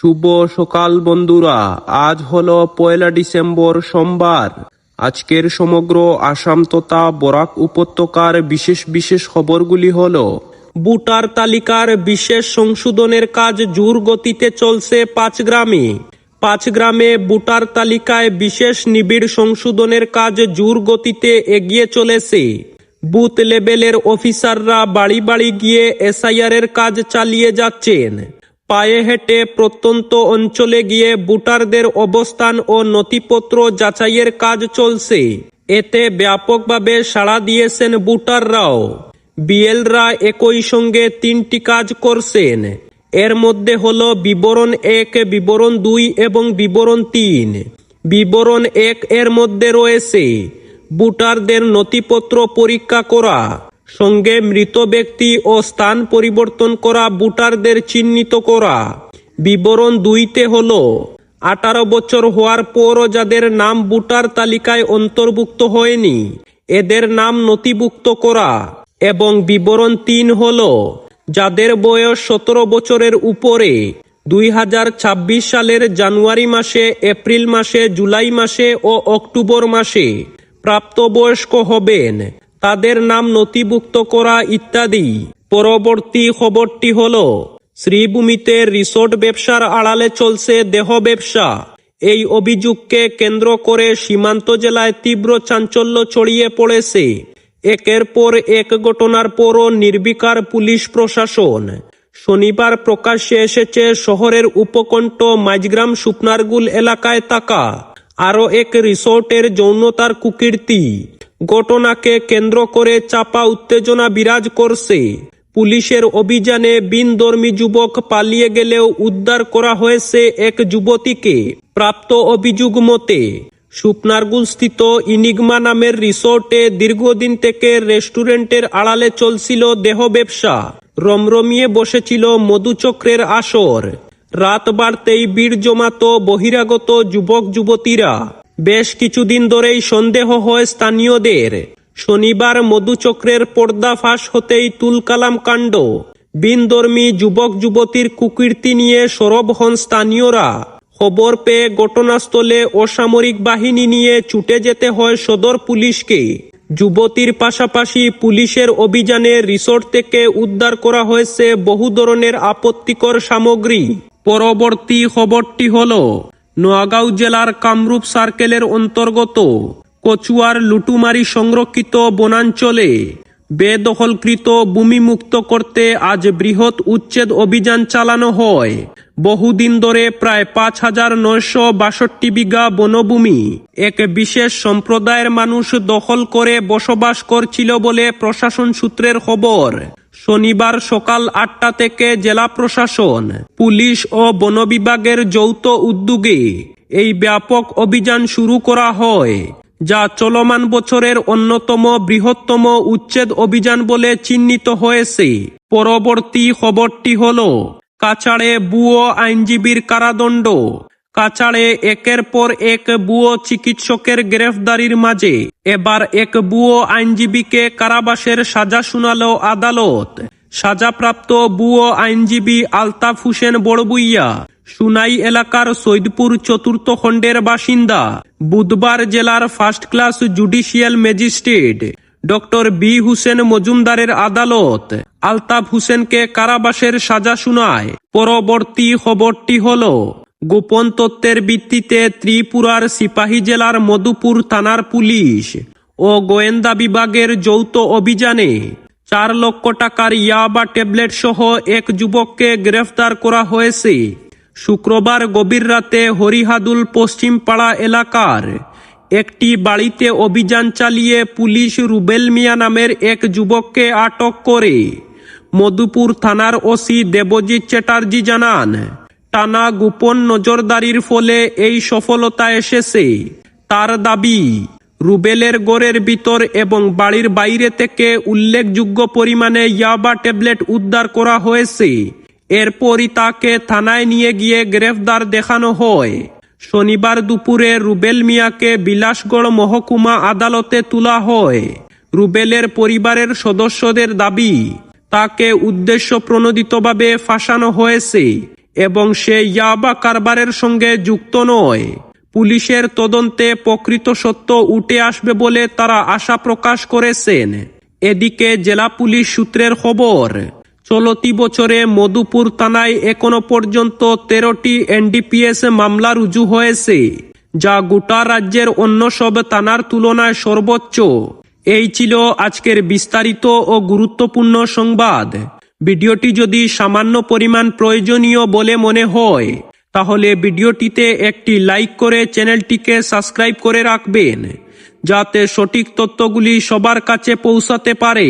শুভ সকাল বন্ধুরা। আজ হলো পয়লা ডিসেম্বর সোমবার। আজকের সমগ্র আসাম তথা বরাক উপত্যকার বিশেষ বিশেষ খবরগুলি হল বুটার তালিকার বিশেষ সংশোধনের কাজ জোর গতিতে চলছে পাঁচ গ্রামে পাঁচ গ্রামে বুটার তালিকায় বিশেষ নিবিড় সংশোধনের কাজ জোর গতিতে এগিয়ে চলেছে। বুথ লেভেলের অফিসাররা বাড়ি বাড়ি গিয়ে এসআইআর এর কাজ চালিয়ে যাচ্ছেন। পায়ে হেঁটে প্রত্যন্ত অঞ্চলে গিয়ে ভোটারদের অবস্থান ও নথিপত্র যাচাইয়ের কাজ চলছে। এতে ব্যাপকভাবে সাড়া দিয়েছেন ভোটাররাও। বিএলরা একই সঙ্গে তিনটি কাজ করছেন। এর মধ্যে হলো বিবরণ এক, বিবরণ দুই এবং বিবরণ তিন। বিবরণ এক এর মধ্যে রয়েছে ভোটারদের নথিপত্র পরীক্ষা করা। সঙ্গে মৃত ব্যক্তি ও স্থান পরিবর্তন করা ভোটারদের চিহ্নিত করা। বিবরণ দুইতে হল, আঠারো বছর হওয়ার পরও যাদের নাম ভোটার তালিকায় অন্তর্ভুক্ত হয়নি, এদের নাম নথিভুক্ত করা। এবং বিবরণ তিন হল, যাদের বয়স সতেরো বছরের উপরে, দুই হাজার ছাব্বিশ সালের জানুয়ারি মাসে, এপ্রিল মাসে, জুলাই মাসে ও অক্টোবর মাসে প্রাপ্তবয়স্ক হবেন। তাদের নাম নথিভুক্ত করা ইত্যাদি। পরবর্তী খবরটি হল, শ্রীভূমিতে রিসোর্ট ব্যবসার আড়ালে চলছে দেহ ব্যবসা। এই অভিযোগকে কেন্দ্র করে সীমান্ত জেলায় তীব্র চাঞ্চল্য ছড়িয়ে পড়েছে। একের পর এক ঘটনার পরও নির্বিকার পুলিশ প্রশাসন। শনিবার প্রকাশ্যে এসেছে শহরের উপকণ্ঠ মাঝগ্রাম সুপনারগুল এলাকায় তাকা আরও এক রিসোর্টের যৌনতার কুকীর্তি। ঘটনাকে কেন্দ্র করে চাপা উত্তেজনা বিরাজ করছে। পুলিশের অভিযানে বিনধর্মী যুবক পালিয়ে গেলেও উদ্ধার করা হয়েছে এক যুবতীকে প্রাপ্ত অভিযোগ মতে সুপনারগুল স্থিত ইনিগমা নামের রিসোর্টে দীর্ঘদিন থেকে রেস্টুরেন্টের আড়ালে চলছিল দেহ ব্যবসা রমরমিয়ে বসেছিল মধুচক্রের আসর। রাত বাড়তেই বীর জমাত বহিরাগত যুবক যুবতীরা বেশ কিছুদিন ধরেই সন্দেহ হয় স্থানীয়দের। শনিবার মধুচক্রের পর্দা ফাঁস হতেই তুলকালাম কাণ্ড। বিনধর্মী যুবক যুবতীর কুকীর্তি নিয়ে সরব হন স্থানীয়রা। খবর পেয়ে ঘটনাস্থলে অসামরিক বাহিনী নিয়ে ছুটে যেতে হয় সদর পুলিশকে। যুবতীর পাশাপাশি পুলিশের অভিযানে রিসোর্ট থেকে উদ্ধার করা হয়েছে বহু ধরনের আপত্তিকর সামগ্রী। পরবর্তী খবরটি হল নোয়াগাঁও জেলার কামরূপ সার্কেলের অন্তর্গত কচুয়ার লুটুমারি সংরক্ষিত বনাঞ্চলে বেদখলকৃত ভূমি মুক্ত করতে আজ বৃহৎ উচ্ছেদ অভিযান চালানো হয়। বহুদিন ধরে প্রায় পাঁচ হাজার নয়শো বাষট্টি বিঘা বনভূমি এক বিশেষ সম্প্রদায়ের মানুষ দখল করে বসবাস করছিল বলে প্রশাসন সূত্রের খবর। শনিবার সকাল আটটা থেকে জেলা প্রশাসন, পুলিশ ও বন বিভাগের যৌথ উদ্যোগে এই ব্যাপক অভিযান শুরু করা হয়, যা চলমান বছরের অন্যতম বৃহত্তম উচ্ছেদ অভিযান বলে চিহ্নিত হয়েছে। পরবর্তী খবরটি হল, কাছাড়ে বুয়ো আইনজীবীর কারাদণ্ড কাছাড়ে একের পর এক বুয়ো চিকিৎসকের গ্রেফতারির মাঝে। এবার এক বুয়ো আইনজীবীকে কারাবাসের সাজা শুনালো আদালত। সাজাপ্রাপ্ত বুয়ো আইনজীবী আলতাফ হোসেন বড়বুইয়া। সুনাই এলাকার সৈদপুর চতুর্থ খণ্ডের বাসিন্দা। বুধবার জেলার first class judicial magistrate doctor B Hussain মজুমদারের আদালত আলতাফ হোসেনকে কারাবাসের সাজা শুনায়। পরবর্তী খবরটি হল গোপন তত্ত্বের ভিত্তিতে ত্রিপুরার সিপাহী জেলার মধুপুর থানার পুলিশ ও গোয়েন্দা বিভাগের যৌথ অভিযানে চার লক্ষ টাকার ইয়াবা ট্যাবলেট সহ এক যুবককে গ্রেফতার করা হয়েছে। শুক্রবার গভীর রাতে হরিহাদুল পশ্চিম পাড়া এলাকার একটি বাড়িতে অভিযান চালিয়ে পুলিশ রুবেল মিয়া নামের এক যুবককে আটক করে। মধুপুর থানার ওসি দেবজিৎ চ্যাটার্জি জানান টানা গোপন নজরদারির ফলে এই সফলতা এসেছে। তার দাবি, রুবেলের গোরের ভিতর এবং বাড়ির বাইরে থেকে উল্লেখযোগ্য পরিমাণে ইয়াবা ট্যাবলেট উদ্ধার করা হয়েছে। এরপরই তাকে থানায় নিয়ে গিয়ে গ্রেফতার দেখানো হয়। শনিবার দুপুরে রুবেল মিয়াকে বিলাসগড় মহকুমা আদালতে তোলা হয়। রুবেলের পরিবারের সদস্যদের দাবি, তাকে উদ্দেশ্য প্রণোদিতভাবে ফাঁসানো হয়েছে। এবং সে ইয়াবা কারবারের সঙ্গে যুক্ত নয়। পুলিশের তদন্তে প্রকৃত সত্য উঠে আসবে বলে তারা আশা প্রকাশ করেছেন। এদিকে জেলা পুলিশ সূত্রের খবর, চলতি বছরে মধুপুর থানায় এখনও পর্যন্ত তেরোটি এনডিপিএস মামলা রুজু হয়েছে, যা গোটা রাজ্যের অন্য সব থানার তুলনায় সর্বোচ্চ। এই ছিল আজকের বিস্তারিত ও গুরুত্বপূর্ণ সংবাদ। ভিডিওটি যদি সামান্য পরিমাণ প্রয়োজনীয় বলে মনে হয়, তাহলে ভিডিওটিতে একটি লাইক করে চ্যানেলটিকে সাবস্ক্রাইব করে রাখবেন, যাতে সঠিক তথ্যগুলি সবার কাছে পৌঁছাতে পারে।